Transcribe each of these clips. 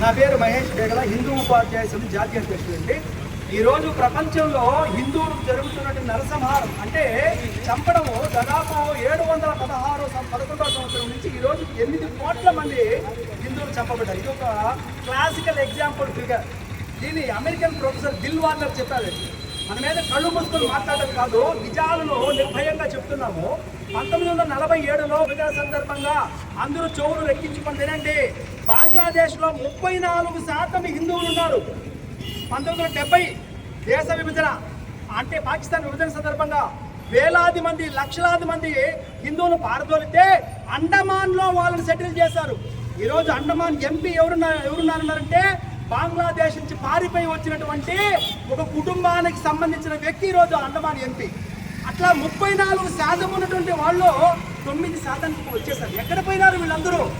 నా పేరు మహేష్ బేగల హిందూ ఉపాధ్యాయ సమితి జాతీయ అధ్యక్షుడు అండి. ఈరోజు ప్రపంచంలో హిందువులకు జరుగుతున్నటువంటి నరసంహారం అంటే చంపడము దాదాపు ఏడు వందల పదహారు పదకొండవ సంవత్సరం నుంచి ఈరోజు ఎనిమిది కోట్ల మంది హిందువులు చంపబడ్డారు. ఇది ఒక క్లాసికల్ ఎగ్జాంపుల్ ఫిగర్ దీన్ని అమెరికన్ ప్రొఫెసర్ దిల్ వార్నర్ చెప్పారు మన మీద కళ్ళు మూసుకొని మాట్లాడడం కాదు నిజాలను నిర్భయంగా చెప్తున్నాము. పంతొమ్మిది వందల నలభై ఏడులో విభజన సందర్భంగా అందరూ చెవులు లెక్కించుకొని తినండి బంగ్లాదేశ్లో ముప్పై నాలుగు శాతం హిందువులు ఉన్నారు. పంతొమ్మిది వందల డెబ్బై దేశ విభజన అంటే పాకిస్తాన్ విభజన సందర్భంగా వేలాది మంది లక్షలాది మంది హిందువులు పారదోలితే అండమాన్లో వాళ్ళని సెటిల్ చేశారు. ఈరోజు అండమాన్ ఎంపీ ఎవరున్నారు ఎవరున్నారన్నారంటే బంగ్లాదేశ్ నుంచి పారిపోయి వచ్చినటువంటి ఒక కుటుంబానికి సంబంధించిన వ్యక్తి ఈరోజు అండమాన్ ఎంపీ. అట్లా ముప్పై నాలుగు శాతం ఉన్నటువంటి వాళ్ళు తొమ్మిది శాతానికి వచ్చేసారు. ఎక్కడ పోయినారు వీళ్ళందరూ?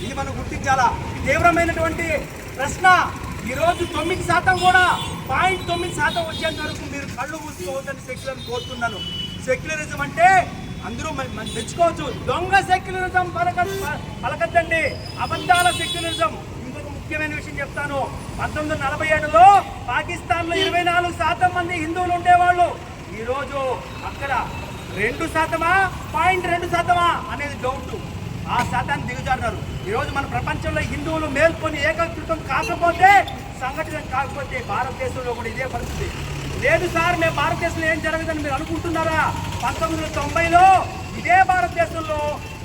ఇది మనం గుర్తించాలా? తీవ్రమైనటువంటి ప్రశ్న. ఈరోజు తొమ్మిది శాతం కూడా పాయింట్ తొమ్మిది శాతం వచ్చేంత వరకు మీరు కళ్ళు మూసుకోవద్దని సెక్యులర్ కోరుతున్నాను. సెక్యులరిజం అంటే అందరూ మన- మనం తెచ్చుకోవచ్చు దొంగ సెక్యులరిజం పలక పలకద్దండి. అబద్ధాల సెక్యులరిజం. ముఖ్యమైన విషయం చెప్తాను. పంతొమ్మిది వందల నలభై ఏడులో పాకిస్తాన్లో ఇరవై నాలుగు శాతం మంది హిందువులు ఉండేవాళ్ళు. ఈరోజు అక్కడ రెండు శాతమా? పాయింట్ రెండు శాతమా? అనేది డౌట్ ఆ శాతాన్ని దిగజారున్నారు ఈరోజు మన ప్రపంచంలో హిందువులు మేల్కొని ఏకీకృతం కాకపోతే సంఘటితం కాకపోతే భారతదేశంలో కూడా ఇదే పరిస్థితి. లేదు సార్ మేము భారతదేశంలో ఏం జరగదని మీరు అనుకుంటున్నారా? పంతొమ్మిది వందల తొంభైలో ఇదే భారతదేశంలో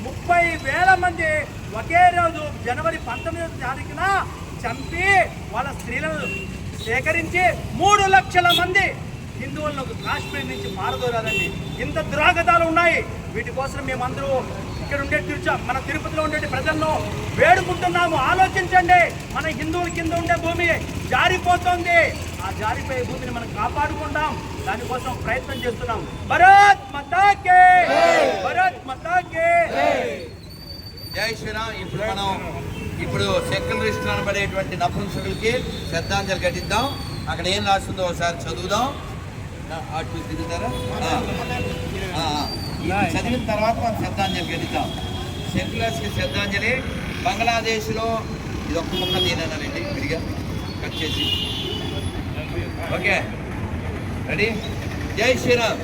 ముప్పై వేల మంది ఒకే రోజు జనవరి పంతొమ్మిదవ తారీఖున చంపి వాళ్ళ స్త్రీలను సేకరించి మూడు లక్షల మంది హిందువులను కాశ్మీర్ నుంచి మారదోరాలండి ఇంత దురాగతాలు ఉన్నాయి. వీటి కోసం మేమందరూ ఇక్కడ ఉండే తిరుచ మన తిరుపతిలో ఉండే ప్రజలను వేడుకుంటున్నాము. ఆలోచించండి. మన హిందువుల కింద ఉండే భూమి జారిపోతుంది. ఆ జారిపోయే భూమిని మనం కాపాడుకుంటాం. దానికోసం ప్రయత్నం చేస్తున్నాం. భరత్ శ్రీరామ్ ఇప్పుడు మనం ఇప్పుడు సెక్యులరిస్ట్ అనబడేటువంటి నపుంసకులకి శ్రద్ధాంజలి ఘటిద్దాం. అక్కడ ఏం రాస్తుందో ఒకసారి చదువుదాం. నా- అటు తిరుగుతారా? చదివిన తర్వాత మనం శ్రద్ధాంజలి ఘటిద్దాం. సెక్యులర్స్కి శ్రద్ధాంజలి. బంగ్లాదేశ్లో ఇది ఒక్క ముక్క తీనన్నానండి విడిగా కట్ చేసి. ఓకే. రెడీ? జై శ్రీరామ్.